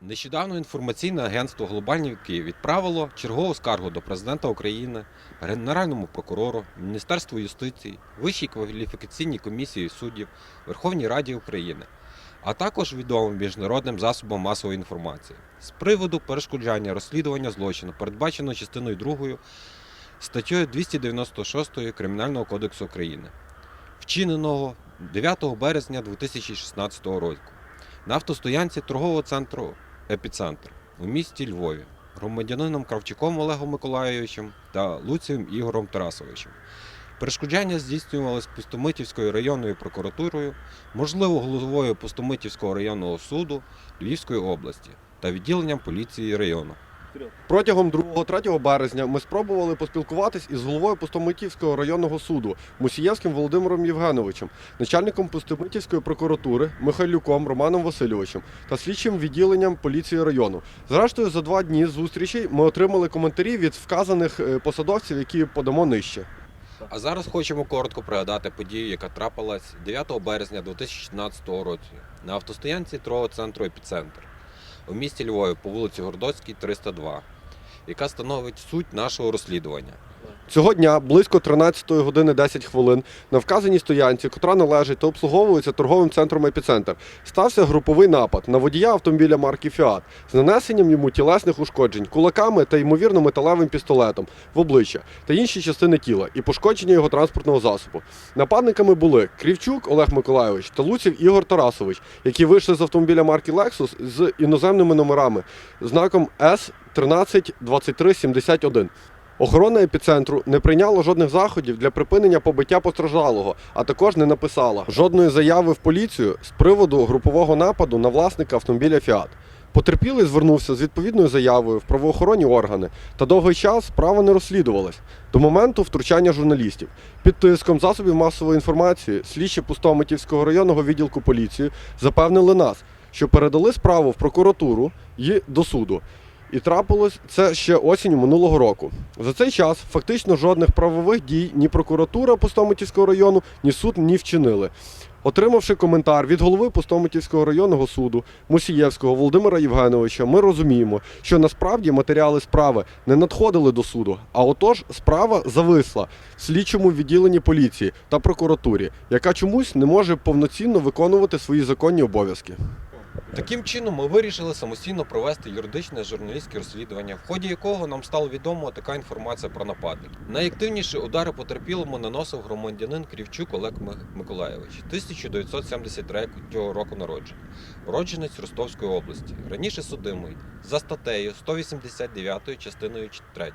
Нещодавно інформаційне агентство Глобальні віки відправило чергову скаргу до президента України, Генеральному прокурору, Міністерству юстиції, Вищій кваліфікаційній комісії суддів, Верховній Раді України, а також відомим міжнародним засобам масової інформації. З приводу перешкоджання розслідування злочину, передбаченого частиною 2 статтею 296 Кримінального кодексу України, вчиненого 9 березня 2016 року. На автостоянці торгового центру Епіцентр у місті Львові громадянином Кравчуком Олегом Миколайовичем та Луцієм Ігором Тарасовичем. Перешкоджання здійснювалось Пустомитівською районною прокуратурою, можливо, головою Пустомитівського районного суду Львівської області та відділенням поліції району. Протягом 2-3 березня ми спробували поспілкуватись із головою Пустомитівського районного суду Мусієвським Володимиром Євгеновичем, начальником Пустомитівської прокуратури Михайлюком Романом Васильовичем та слідчим відділенням поліції району. Зрештою, за два дні зустрічей ми отримали коментарі від вказаних е, посадовців, які подамо нижче. А зараз хочемо коротко пригадати подію, яка трапилась 9 березня 2016 року на автостоянці торгового центру Епіцентр у місті Львові по вулиці Гордоцькій, 302, яка становить суть нашого розслідування. Цього дня близько 13 години 10 хвилин на вказаній стоянці, котра належить та обслуговується торговим центром епіцентр, стався груповий напад на водія автомобіля марки Фіат з нанесенням йому тілесних ушкоджень кулаками та ймовірно металевим пістолетом в обличчя та інші частини тіла і пошкодження його транспортного засобу. Нападниками були Крівчук Олег Миколайович та Луців Ігор Тарасович, які вийшли з автомобіля марки Lexus з іноземними номерами знаком С 132371. Охорона епіцентру не прийняла жодних заходів для припинення побиття постраждалого, а також не написала жодної заяви в поліцію з приводу групового нападу на власника автомобіля Фіат. Потерпілий звернувся з відповідною заявою в правоохоронні органи, та довгий час справа не розслідувалась до моменту втручання журналістів. Під тиском засобів масової інформації слідчі Пустомитівського районного відділку поліції запевнили нас, що передали справу в прокуратуру і до суду. І трапилось це ще осінню минулого року. За цей час фактично жодних правових дій ні прокуратура Пустомитівського району, ні суд не вчинили. Отримавши коментар від голови Пустомитівського районного суду Мусієвського Володимира Євгеновича, ми розуміємо, що насправді матеріали справи не надходили до суду, а отож справа зависла в слідчому відділенні поліції та прокуратурі, яка чомусь не може повноцінно виконувати свої законні обов'язки. Таким чином, ми вирішили самостійно провести юридичне журналістське розслідування, в ході якого нам стало відомо така інформація про нападників. Найактивніші удари потерпілому наносив громадянин Крівчук Олег Ми- Миколайович, 1973 року народження, уродженець Ростовської області, раніше судимий за статтею 189 частиною 3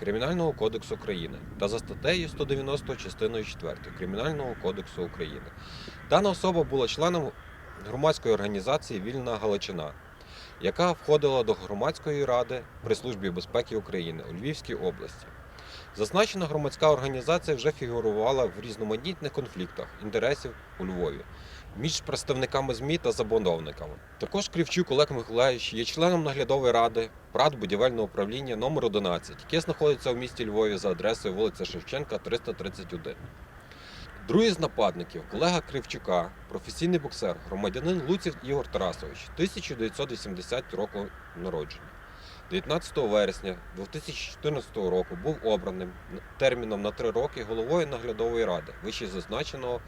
Кримінального кодексу України та за статтею 190 частиною 4 Кримінального кодексу України. Дана особа була членом громадської організації Вільна Галичина, яка входила до громадської ради при Службі безпеки України у Львівській області. Зазначена громадська організація вже фігурувала в різноманітних конфліктах інтересів у Львові між представниками ЗМІ та забудовниками. Також Кривчук Олег Миколаївич є членом наглядової ради ПРАД будівельного управління номер 11 яке знаходиться в місті Львові за адресою вулиця Шевченка, 331. Другий з нападників, колега Кривчука, професійний боксер, громадянин Луців Ігор Тарасович, 1980 року народження. 19 вересня 2014 року був обраним терміном на три роки головою наглядової ради вище зазначеного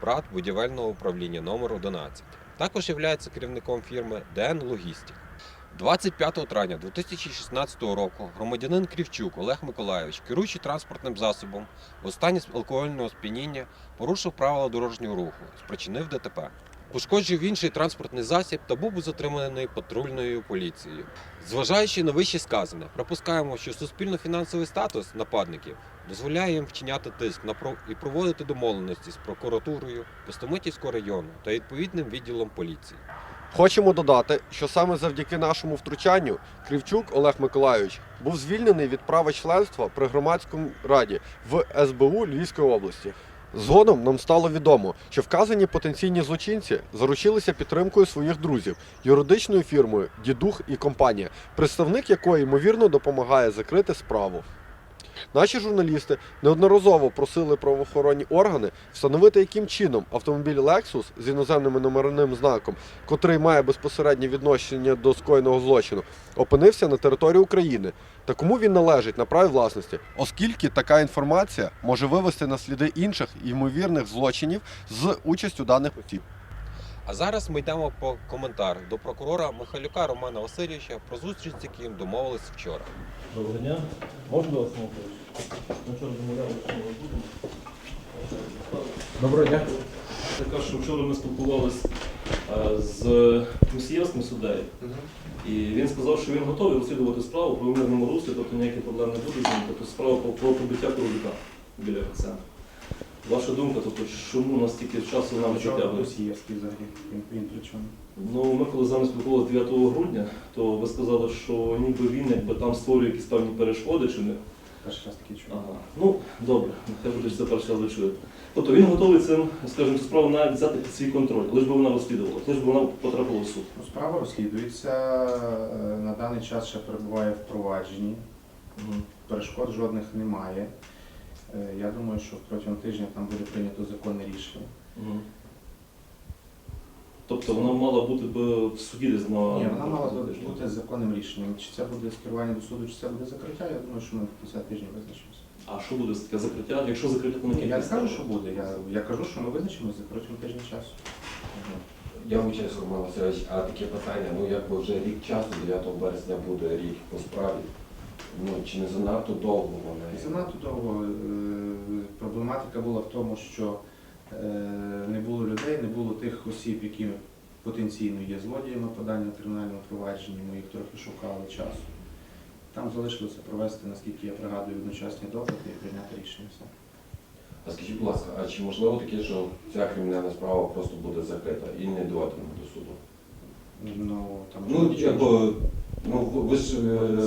ПРАД будівельного управління номер 11 Також є керівником фірми ДН Логістик. 25 травня 2016 року громадянин Крівчук Олег Миколайович, керуючи транспортним засобом у стані алкогольного сп'яніння, порушив правила дорожнього руху, спричинив ДТП. Пошкоджив інший транспортний засіб та був затриманий патрульною поліцією. Зважаючи на вище сказане, припускаємо, що суспільно-фінансовий статус нападників дозволяє їм вчиняти тиск і проводити домовленості з прокуратурою Пустомитівського району та відповідним відділом поліції. Хочемо додати, що саме завдяки нашому втручанню Кривчук Олег Миколайович був звільнений від права членства при громадському раді в СБУ Львівської області. Згодом нам стало відомо, що вказані потенційні злочинці заручилися підтримкою своїх друзів, юридичною фірмою Дідух і компанія, представник якої ймовірно допомагає закрити справу. Наші журналісти неодноразово просили правоохоронні органи встановити, яким чином автомобіль Lexus з іноземним номерним знаком, котрий має безпосереднє відношення до скоєного злочину, опинився на території України та кому він належить на праві власності, оскільки така інформація може вивести на сліди інших ймовірних злочинів з участю даних осіб. А зараз ми йдемо по коментар до прокурора Михайлюка Романа Васильовича про зустріч, з яким домовились вчора. Доброго дня. Можна вас мовити? Ми вчора домовлялися, що ми будемо. Доброго дня. Така, що вчора ми спілкувалися е, з Мусієвським суддею, і він сказав, що він готовий розслідувати справу про мирному руслі, тобто ніяких проблем не буде тобто справа про, побиття коровіка біля центру. Ваша думка, тобто, чому у нас стільки часу нам Чого життя? Росіївський взагалі? Він, він при чому? Ну, ми коли з вами спілкувалися 9 грудня, то ви сказали, що ніби він якби там створює якісь певні перешкоди чи не. Перший раз такий чув. Ага. Ну, добре, нехай буде це перший раз ви чуєте. Тобто він готовий цим, скажімо, цю справу навіть взяти під свій контроль, лише би вона розслідувала, лише би вона потрапила в суд. Ну, справа розслідується, е, на даний час ще перебуває в провадженні. Перешкод жодних немає. Е, Я думаю, що протягом тижня там буде прийнято законне рішення. Мгм. Тобто вона мала бути б в суді десь на... Ні, вона мала би бути законним рішенням. Чи це буде скерування до суду, чи це буде закриття, я думаю, що ми до кінця тижня визначимося. А що буде таке закриття? Якщо закриття, то на Ні, Я не підставі? кажу, що буде. Я, я кажу, що ми визначимося протягом тижня часу. Я вибачаюсь, Роман Васильович, а таке питання, ну якби вже рік часу, 9 березня буде рік по справі. Ну чи не занадто довго вона? І Занадто довго е, проблематика була в тому, що е, не було людей, не було тих осіб, які потенційно є злодіями по даному кримінальному провадженні, ми їх трохи шукали часу. Там залишилося провести, наскільки я пригадую, одночасні допити і прийняти рішення все. А скажіть, будь ласка, а чи можливо таке, що ця кримінальна справа просто буде закрита і не доведена до суду? Ну, там Ну, якби, ну ви- ж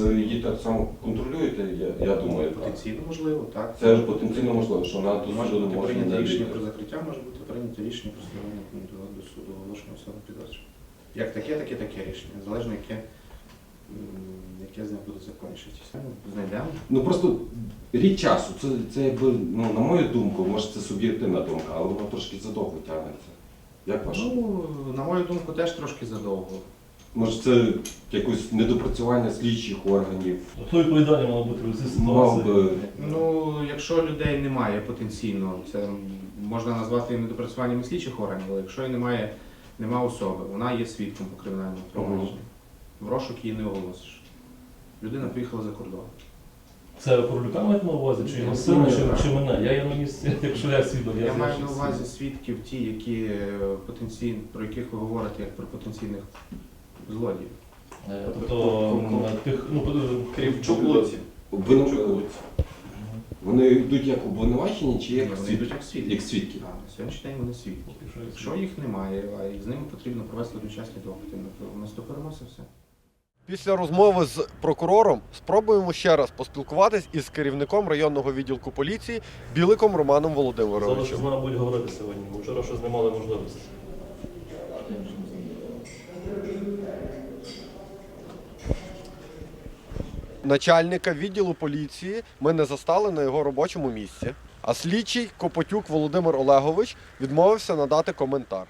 е, її так само контролюєте, я, я думаю, так. потенційно можливо, так. Це ж потенційно можливо, що вона до може суду не бути може прийнято не рішення дійти. про закриття, може бути прийнято рішення про скерування до, до суду оголошення особи підозрюваного. Як таке, таке, таке рішення. Залежно яке, м, яке з них буде. Це Знайдемо. Ну просто рік часу, це, це якби, ну, на мою думку, може це суб'єктивна думка, але воно трошки задовго тягнеться. Як ваше? Ну, на мою думку, теж трошки задовго. Може це якось недопрацювання слідчих органів? Хто відповідальний мав бути в цій Мав ситуації? би Ну, якщо людей немає потенційно, це можна назвати і недопрацюванням слідчих органів, але якщо і немає, нема особи, вона є свідком по кримінальному провадженню. В розшук її не оголосиш. Людина поїхала за кордон. Це Корлюка маєте на увазі, чи його сина, чи, чи мене? Я є на місці, якщо я свідок. Я маю на увазі свідків ті, які е, потенційно, про яких ви говорите як про потенційних злодіїв. Е, Тобто м, тих, ну, Кривчук обвину- вони йдуть як обвинувачені чи як Вони свідки? йдуть як свідки. Як свідки. Так, на сьогоднішній день вони свідки. Якщо їх немає, а з ними потрібно провести одночасні допити, ми наступимося все. Після розмови з прокурором спробуємо ще раз поспілкуватись із керівником районного відділку поліції Біликом Романом Зараз Володимировичем. з нами будуть говорити сьогодні, бо вчора щось не мали можливості. Начальника відділу поліції ми не застали на його робочому місці. А слідчий Копотюк Володимир Олегович відмовився надати коментар.